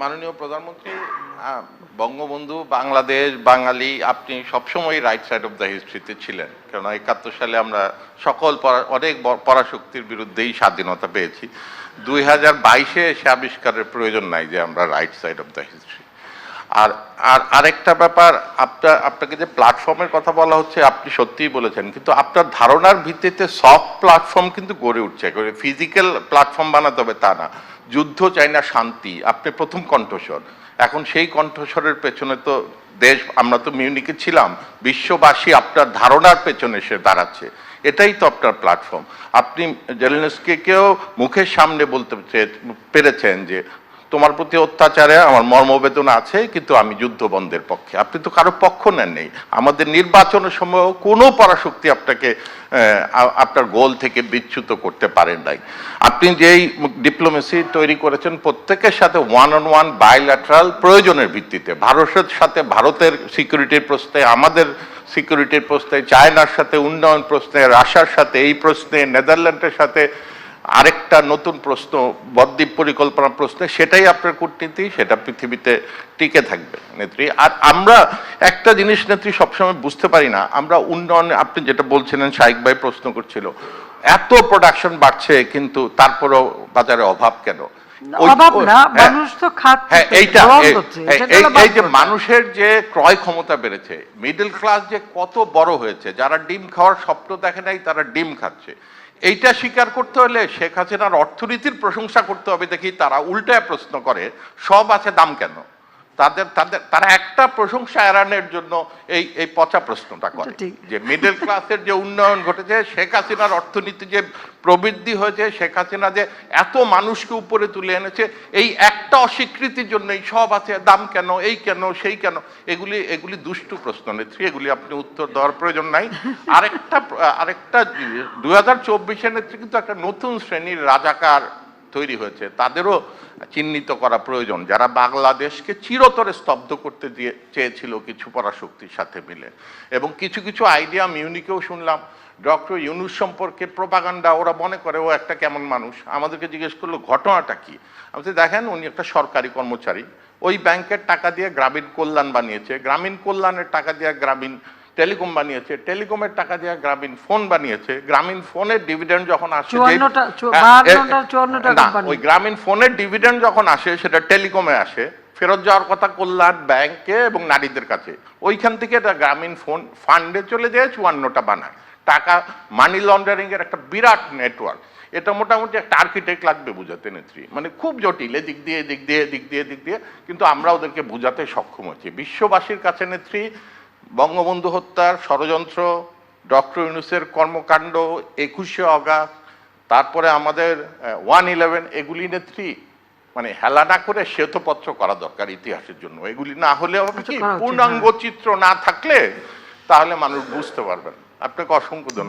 মাননীয় প্রধানমন্ত্রী বঙ্গবন্ধু, বাংলাদেশ, বাঙালি, আপনি সবসময় রাইট সাইড অফ দ্য হিস্ট্রিতে ছিলেন। কেননা একাত্তর সালে আমরা সকল অনেক পরাশক্তির বিরুদ্ধেই স্বাধীনতা পেয়েছি। দুই হাজার বাইশে এসে আবিষ্কারের প্রয়োজন নাই যে আমরা right side of the history আর আর আরেকটা ব্যাপার, আপনার, আপনাকে যে প্ল্যাটফর্মের কথা বলা হচ্ছে, আপনি সত্যিই বলেছেন, কিন্তু আপনার ধারণার ভিত্তিতে সফট প্ল্যাটফর্ম কিন্তু গড়ে উঠছে। ফিজিক্যাল প্ল্যাটফর্ম বানাতে হবে তা না। যুদ্ধ চাই না, শান্তি। আপনি প্রথম কণ্ঠস্বর। এখন সেই কণ্ঠস্বরের পেছনে তো দেশ, আমরা তো মিউনিকে ছিলাম, বিশ্ববাসী আপনার ধারণার পেছনে এসে দাঁড়াচ্ছে। এটাই তো আপনার প্ল্যাটফর্ম আপনি জেলেনস্কিকেও মুখের সামনে বলতে পেরেছেন যে তোমার প্রতি অত্যাচারে আমার মর্মবেদনা আছে, কিন্তু আমি যুদ্ধ বন্ধের পক্ষে। আপনি তো কারও পক্ষ নেন নেই। আমাদের নির্বাচনের সময় কোনো পরাশক্তি আপনাকে আপনার গোল থেকে বিচ্যুত করতে পারেন নাই। আপনি যেই ডিপ্লোমেসি তৈরি করেছেন, প্রত্যেকের সাথে ওয়ান অন ওয়ান বাইল্যাটারাল প্রয়োজনের ভিত্তিতে। ভারতের সাথে, ভারতের সিকিউরিটির প্রশ্নে, আমাদের সিকিউরিটির প্রশ্নে, চায়নার সাথে, উন্নয়ন প্রশ্নে, রাশিয়ার সাথে, এই প্রশ্নে, নেদারল্যান্ডের সাথে আরেকটা নতুন প্রশ্ন বদ্বীপ পরিকল্পনা প্রশ্নে সেটাই আপনার কূটনীতি সেটা পৃথিবীতে টিকে থাকবে নেত্রী। আর আমরা একটা জিনিস নেত্রী সবসময় বুঝতে পারি না আমরা উন্নয়ন আপনি যেটা বলছিলেন শাহিক ভাই প্রশ্ন করছিল এত প্রোডাকশন বাড়ছে কিন্তু তারপরেও বাজারে অভাব কেন? হ্যাঁ, মানুষ তো খাচ্ছে হ্যাঁ হলো এই যে মানুষের যে ক্রয় ক্ষমতা বেড়েছে মিডল ক্লাস যে কত বড় হয়েছে যারা ডিম খাওয়ার স্বপ্ন দেখে নাই তারা ডিম খাচ্ছে। এইটা স্বীকার করতে হলে শেখ হাসিনার অর্থনীতির প্রশংসা করতে হবে দেখি তারা উল্টায় প্রশ্ন করে, সব আছে দাম কেন? তাদের তাদের তারা একটা প্রশংসা এড়ানোর জন্য এই এই পচা প্রশ্নটা করে। যে মিডল ক্লাসের যে উন্নয়ন ঘটেছে শেখ হাসিনার অর্থনীতি যে প্রবৃদ্ধি হয়েছে শেখ হাসিনা যে এত মানুষকে উপরে তুলে এনেছে এই একটা অস্বীকৃতির জন্য এই সব আছে দাম কেন এই কেন সেই কেন এগুলি এগুলি দুষ্টু প্রশ্ন নেত্রী এগুলি আপনি উত্তর দেওয়ার প্রয়োজন নাই। আরেকটা আরেকটা দুই হাজার চব্বিশের নেত্রী কিন্তু একটা নতুন শ্রেণির রাজাকার তৈরি হয়েছে, তাদেরও চিহ্নিত করা প্রয়োজন। যারা বাংলাদেশকে চিরতরে স্তব্ধ করতে দিয়ে, চেয়েছিল কিছু পরাশক্তির সাথে মিলে। এবং কিছু কিছু আইডিয়া মিউনিকেও শুনলাম। ডক্টর ইউনুস সম্পর্কে প্রপাগান্ডা, ওরা মনে করে, ও একটা কেমন মানুষ। আমাদেরকে জিজ্ঞেস করল, ঘটনাটা কি? আমি দেখেন, উনি একটা সরকারি কর্মচারী। ওই ব্যাংকের টাকা দিয়ে গ্রামীণ কল্যাণ বানিয়েছে। গ্রামীণ কল্যাণের টাকা দিয়ে গ্রামীণ টেলিকম বানিয়েছে টেলিকমের টাকা দিয়ে গ্রামীণ ফোন বানিয়েছে গ্রামীণ ফোনের ডিভিডেন্ড যখন আসে হ্যাঁ। ওই গ্রামীণ ফোনের ডিভিডেন্ড যখন আসে সেটা টেলিকমে আসে ফেরত যাওয়ার কথা কল্যাণ ব্যাংকে এবং নারীদের কাছে। ওইখান থেকে এটা গ্রামীণ ফোন ফান্ডে চলে যায় চুয়ান্নটা বানায়। টাকা মানি লন্ডারিং এর একটা বিরাট নেটওয়ার্ক এটা মোটামুটি একটা আর্কিটেক্ট লাগবে বুঝাতে নেত্রী। মানে খুব জটিল এদিক দিয়ে এদিক দিয়ে এদিক দিয়ে এদিক দিয়ে। কিন্তু আমরা ওদেরকে বোঝাতে সক্ষম হচ্ছি বিশ্ববাসীর কাছে নেত্রী বঙ্গবন্ধু হত্যার ষড়যন্ত্র ডক্টর ইউনুসের কর্মকাণ্ড একুশে অগাস্ট তারপরে আমাদের ওয়ান ইলেভেন এগুলি নেত্রী মানে হেলা না করে শ্বেতপত্র করা দরকার ইতিহাসের জন্য। এগুলি না হলে পূর্ণাঙ্গ চিত্র না থাকলে তাহলে মানুষ বুঝতে পারবেন আপনাকে অসংখ্য ধন্যবাদ।